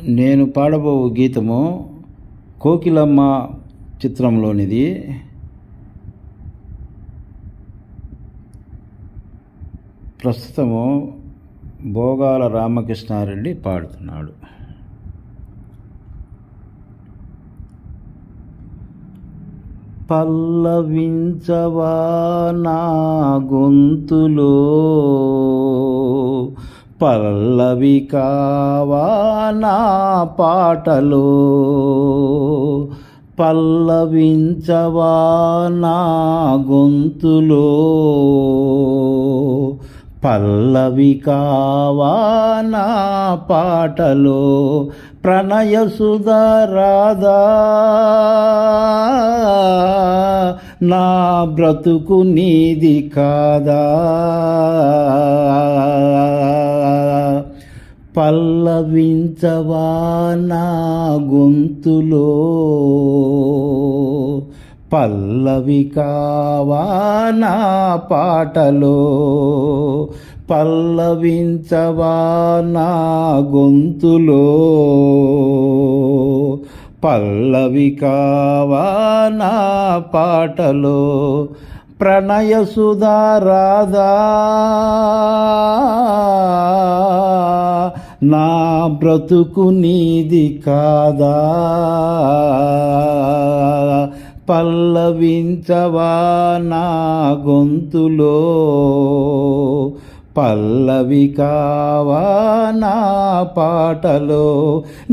నేను పాడబో గీతము కోకిలమ్మ చిత్రంలోనిది. ప్రస్తుతము భోగాల రామకృష్ణారెడ్డి పాడుతున్నాడు. పల్లవించవా నా గొంతులో పల్లవి కావా నా పాటలో పల్లవించవా నా గొంతులో పల్లవి కావా నా పాటలో ప్రణయ సుధరాదా నా బ్రతుకు నీది కాదా పల్లవించవా నా గొంతులో? పల్లవి కావా నా పాటలో? పల్లవించవా నా గొంతులో? పల్లవి కావా నా పాటలో? ప్రణయ సుధారాదా నా బ్రతుకు నీది కాదా? పల్లవించవా నా గొంతులో? పల్లవి కావా నా పాటలో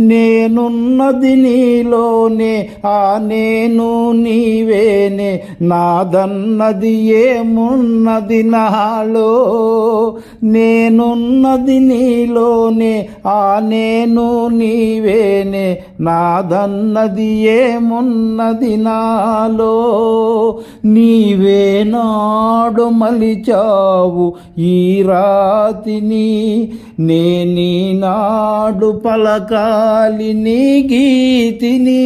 నేనున్నది నీలోనే ఆ నేను నీవేనే నాదన్నది ఏమున్నది నాలో నేనున్నది నీలోనే ఆ నేను నీవేనే నాదన్నది ఏమున్నది నాలో నీవే నాడు మలిచావు ఈ రాతిని నేని నాడు పలకాలి నీ గీతిని.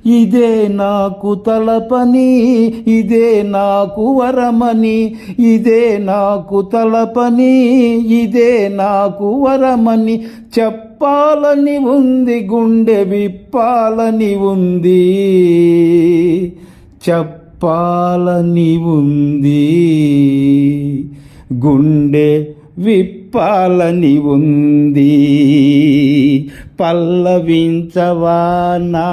ఇదే నాకు తలపని ఇదే నాకు వరమని ఇదే నాకు తలపని ఇదే నాకు వరమని చెప్పాలని ఉంది గుండె విప్పాలని ఉంది. చెప్పాలని ఉంది. గుండె విప్పాలని ఉంది. పల్లవించవా నా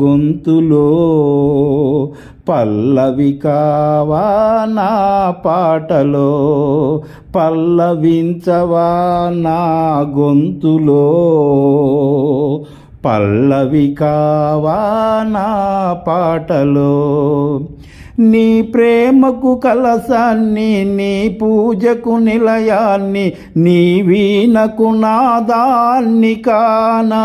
గొంతులో. పల్లవి కావా నా పాటలో. పల్లవించవా నా గొంతులో. పల్లవి కావా నా పాటలో. నీ ప్రేమకు కలసాన్ని నీ పూజకు నిలయాన్ని నీ వీణకు నాదాన్ని కానా.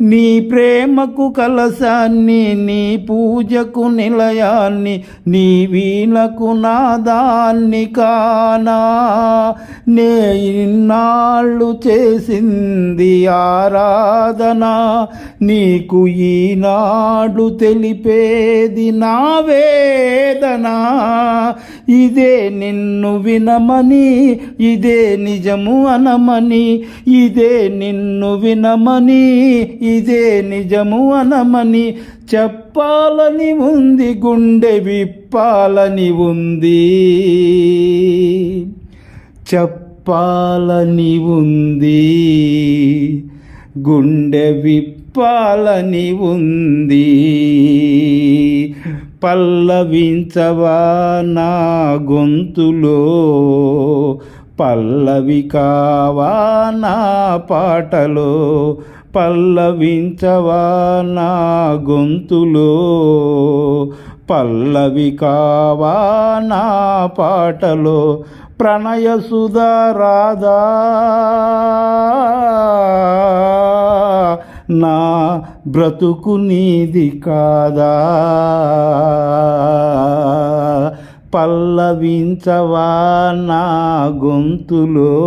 నీ ప్రేమకు కలసాన్ని నీ పూజకు నిలయాన్ని నీ వీణకు నాదాన్ని కానా. నే ఇన్నాళ్ళు చేసింది ఆరాధన నీకు ఈనాడు తెలిపేది నా వేదన. ఇదే నిన్ను వినమని ఇదే నిజము అనమని ఇదే నిన్ను వినమని ఇదే నిజము అనమని చెప్పాలని ఉంది గుండె విప్పాలని ఉంది. చెప్పాలని ఉంది గుండె విప్పాలని ఉంది. పల్లవించవా నా గొంతులో పల్లవి కావా నా పాటలో పల్లవించవా నా గొంతులో? పల్లవి కావా నా పాటలో? ప్రణయసుధా రాధా నా బ్రతుకు నీది కాదా? పల్లవించవా నా గొంతులో?